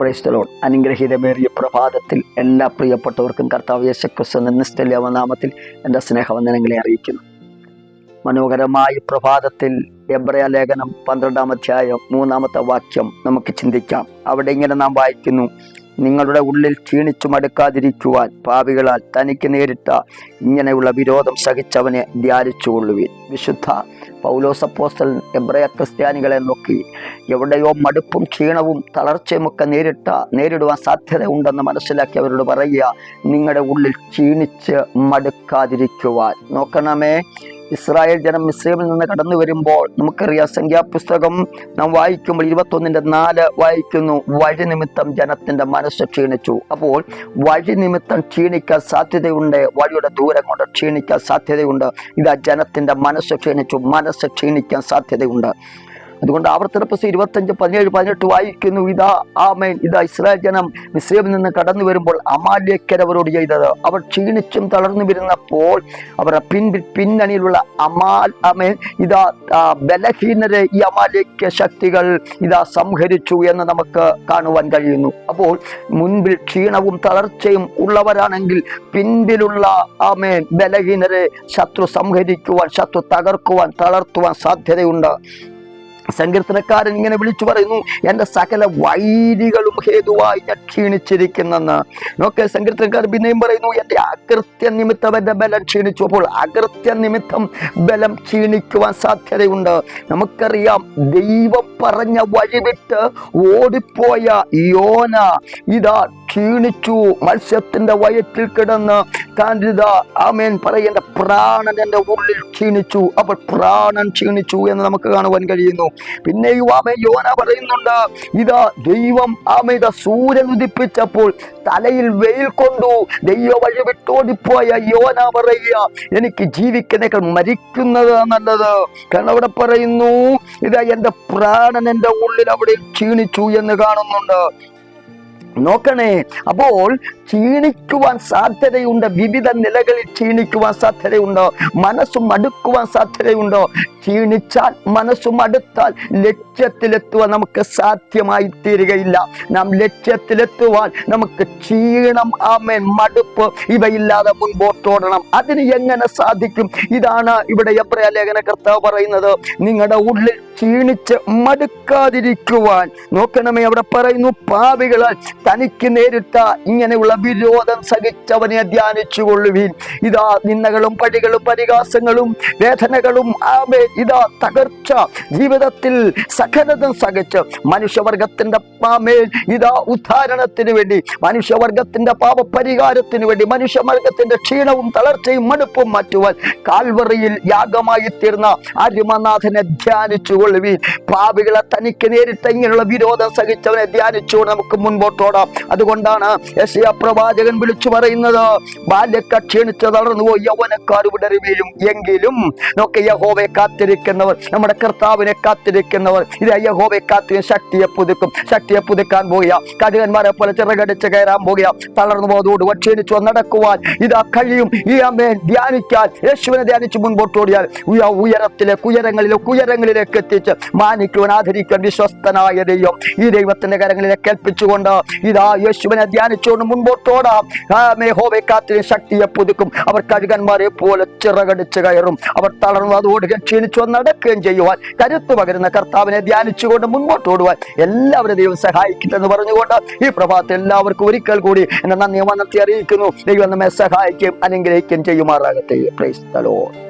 പ്രൈസ്തലോൺ അനുഗ്രഹീതമേറിയ പ്രഭാതത്തിൽ എല്ലാ പ്രിയപ്പെട്ടവർക്കും കർത്താവ് യേശുക്രിസ്തു നിസ്തല്യാവ നാമത്തിൽ എന്റെ സ്നേഹവന്ദനങ്ങളെ അറിയിക്കുന്നു. മനോഹരമായ പ്രഭാതത്തിൽ എബ്രയ ലേഖനം പന്ത്രണ്ടാം അധ്യായം മൂന്നാമത്തെ വാക്യം നമുക്ക് ചിന്തിക്കാം. അവിടെ ഇങ്ങനെ നാം വായിക്കുന്നു. നിങ്ങളുടെ ഉള്ളിൽ ക്ഷീണിച്ചു മടുക്കാതിരിക്കുവാൻ പാപികളാൽ തനിക്ക് നേരിട്ട ഇങ്ങനെയുള്ള വിരോധം സഹിച്ചവനെ ധ്യാനിച്ചുകൊള്ളുവിൻ. വിശുദ്ധ പൗലോസപ്പോസ്റ്റൽ എബ്രയ ക്രിസ്ത്യാനികളെ നോക്കി എവിടെയോ മടുപ്പും ക്ഷീണവും തളർച്ചയുമൊക്കെ നേരിട്ട നേരിടുവാൻ സാധ്യത ഉണ്ടെന്ന് മനസ്സിലാക്കി അവരോട് പറയുക നിങ്ങളുടെ ഉള്ളിൽ ക്ഷീണിച്ച് മടുക്കാതിരിക്കുവാൻ. നോക്കണമേ ഇസ്രായേൽ ജനം മിസ്രൈമിൽ നിന്ന് കടന്നു വരുമ്പോൾ നമുക്കറിയാം സംഖ്യാപുസ്തകം നാം വായിക്കുമ്പോൾ ഇരുപത്തൊന്നിന്റെ നാല് വായിക്കുന്നു. വഴി നിമിത്തം ജനത്തിന്റെ മനസ്സ് ക്ഷീണിച്ചു. അപ്പോൾ വഴി നിമിത്തം ക്ഷീണിക്കാൻ സാധ്യതയുണ്ട്. വഴിയുടെ ദൂരം കൊണ്ട് ക്ഷീണിക്കാൻ സാധ്യതയുണ്ട്. ഇതാ ജനത്തിന്റെ മനസ്സ് ക്ഷീണിച്ചു. മനസ്സ് ക്ഷീണിക്കാൻ സാധ്യതയുണ്ട്. അതുകൊണ്ട് ആവർത്തന പുസ്തകം ഇരുപത്തഞ്ച് പതിനേഴ് പതിനെട്ട് വായിക്കുന്നു. ഇതാ ആമേൻ. ഇതാ ഇസ്രായേൽ ജനം മിസ്രൈമിൽ നിന്ന് കടന്നു വരുമ്പോൾ അമാലേക്കരവരോട് ചെയ്തത്. അവർ ക്ഷീണിച്ചും തളർന്നു വരുന്നപ്പോൾ അവരുടെ പിൻ പിന്നണിയിലുള്ള അമാൽ അമേൻ ഇതാ ബലഹീനരെ ഈ അമാല്യക്ക ശക്തികൾ ഇതാ സംഹരിച്ചു എന്ന് നമുക്ക് കാണുവാൻ കഴിയുന്നു. അപ്പോൾ മുൻപിൽ ക്ഷീണവും തളർച്ചയും ഉള്ളവരാണെങ്കിൽ പിൻപിലുള്ള ആമേൻ ബലഹീനരെ ശത്രു സംഹരിക്കുവാൻ ശത്രു തകർക്കുവാൻ തളർത്തുവാൻ സാധ്യതയുണ്ട്. സങ്കീർത്തനക്കാരൻ ഇങ്ങനെ വിളിച്ചു പറയുന്നു എന്റെ സകല വൈരികളും ഹേതുവായി ഞാൻ ക്ഷീണിച്ചിരിക്കുന്നെന്ന്. നോക്കെ സങ്കീർത്തനക്കാരൻ പിന്നെയും പറയുന്നു എന്റെ അകൃത്യ നിമിത്തം എന്റെ ബലം ക്ഷീണിച്ചു. അപ്പോൾ അകൃത്യ നിമിത്തം ബലം ക്ഷീണിക്കുവാൻ സാധ്യതയുണ്ട്. നമുക്കറിയാം ദൈവം പറഞ്ഞ വഴി വിട്ട് ഓടിപ്പോയ യോന ഇതാ ക്ഷീണിച്ചു. മത്സ്യത്തിന്റെ വയറ്റിൽ കിടന്ന് കാന്തിത ആമേൻ പറയേണ്ട പ്രാണൻ എന്റെ ഉള്ളിൽ ക്ഷീണിച്ചു. അപ്പോൾ പ്രാണൻ ക്ഷീണിച്ചു എന്ന് നമുക്ക് കാണുവാൻ കഴിയുന്നു. പിന്നെ ആമേ യോന പറയുന്നുണ്ട് ഇതാ ദൈവം ആമേ ഇതാ സൂര്യൻ ഉദിപ്പിച്ചപ്പോൾ തലയിൽ വെയിൽ കൊണ്ടു ദൈവ വഴി വിട്ടോടിപ്പോയ യോന പറയുക എനിക്ക് ജീവിക്കുന്നേക്കാൾ മരിക്കുന്നത് നല്ലത്. കാരണം അവിടെ പറയുന്നു ഇതാ എന്റെ പ്രാണൻ എന്റെ ഉള്ളിൽ അവിടെ ക്ഷീണിച്ചു എന്ന് കാണുന്നുണ്ട്. നോക്കണേ. അപ്പോൾ ക്ഷീണിക്കുവാൻ സാധ്യതയുണ്ട്. വിവിധ നിലകളിൽ ക്ഷീണിക്കുവാൻ സാധ്യതയുണ്ട്. മനസ്സും അടുക്കുവാൻ സാധ്യതയുണ്ടോ. ക്ഷീണിച്ചാൽ മനസ്സും അടുത്താൽ ലക്ഷ്യത്തിലെത്തുവാൻ നമുക്ക് സാധ്യമായി തീരുകയില്ല. നാം ലക്ഷ്യത്തിലെത്തുവാൻ നമുക്ക് ക്ഷീണം ആമേൻ മടുപ്പ് ഇവയില്ലാതെ മുൻപോട്ടോടണം. അതിന് എങ്ങനെ സാധിക്കും? ഇതാണ് ഇവിടെ എബ്രയ ലേഖന കർത്താവ് പറയുന്നത്. നിങ്ങളുടെ ഉള്ളിൽ ക്ഷീണിച്ച് മടുക്കാതിരിക്കുവാൻ. നോക്കണമേ അവിടെ പറയുന്നു പാവികളാൽ തനിക്ക് നേരിട്ട ഇങ്ങനെയുള്ള വിരോധം സഹിച്ചവനെ ധ്യാനിച്ചു കൊള്ളുവീൻ ഇതാ നിന്ദകളും പടികളും പരിഹാസങ്ങളും വേദനകളും ആമേ ഇതാ തകർച്ച ജീവിതത്തിൽ സകലതും സഹിച്ച് മനുഷ്യവർഗത്തിന്റെ പാമേൽ ഇതാ ഉദ്ധാരണത്തിന് വേണ്ടി മനുഷ്യവർഗത്തിന്റെ പാപപരിഹാരത്തിന് വേണ്ടി മനുഷ്യവർഗത്തിന്റെ ക്ഷീണവും തളർച്ചയും മടുപ്പും മാറ്റുവാൻ കാൽവറിയിൽ യാഗമായി തീർന്ന അരുമനാഥനെ ധ്യാനിച്ചു കൊള്ളുവീൻ പാപികളെ തനിക്ക് നേരിട്ട് ഇങ്ങനെയുള്ള വിരോധം സഹിച്ചവനെ ധ്യാനിച്ചുകൊണ്ട് നമുക്ക് മുൻപോട്ടോടാം. അതുകൊണ്ടാണ് യശയ പ്രവാചകൻ വിളിച്ചു പറയുന്നത് ബാല്യക്ക തളർന്നു പോയി യൗവനക്കാർ വിടറി വീഴും എങ്കിലും നോക്കെ യഹോവയെ കാത്തിരിക്കുന്നവർ നമ്മുടെ കർത്താവിനെ കാത്തിരിക്കുന്നവർ ഇത് യഹോവയെ കാത്തിരി ശക്തിയെ പുതുക്കും. ശക്തിയെ പുതുക്കാൻ പോകുക കടുകന്മാരെ പോലെ ചിറകടിച്ച് കയറാൻ പോകുക തളർന്നു പോയതോട് ക്ഷീണിച്ചു നടക്കുവാൻ. ഇതാ കഴിയും. ഈ അമ്മയെ ധ്യാനിക്കാൻ. യേശുവിനെ ധ്യാനിച്ച് മുൻപോട്ടോടിയാൽ ഉയ- ഉയരത്തിലേക്ക് ഉയരങ്ങളിലേക്ക് ഉയരങ്ങളിലേക്ക് എത്തിച്ച് മാനിക്കുവാൻ ആദരിക്കുവാൻ വിശ്വസ്തനായ ദൈവം ഈ ദൈവത്തിന്റെ കരങ്ങളിലേക്ക് കേൾപ്പിച്ചുകൊണ്ട് ഇതാ യേശുവിനെ ധ്യാനിച്ചുകൊണ്ട് മുൻപോട്ടോടാം ഹോവെ കാത്തിരി ശക്തിയെ പുതുക്കും. അവർ കഴുകന്മാരെ പോലെ ചിറകടിച്ച് കയറും. അവർ തളർന്നു അതോടുകയും ക്ഷീണിച്ചു നടക്കുകയും ചെയ്യുവാൻ. കരുത്തു പകരുന്ന കർത്താവിനെ ധ്യാനിച്ചുകൊണ്ട് മുൻപോട്ട് ഓടുവാൻ എല്ലാവരും ദൈവം സഹായിക്കില്ലെന്ന് പറഞ്ഞുകൊണ്ട് ഈ പ്രഭാതത്തിൽ എല്ലാവർക്കും ഒരിക്കൽ കൂടി എന്നെ നന്ദി വന്നത്തി അറിയിക്കുന്നു. ദൈവം നമ്മെ സഹായിക്കുകയും അനുഗ്രഹിക്കുകയും ചെയ്യുമാറാകട്ടെ. Praise Lord.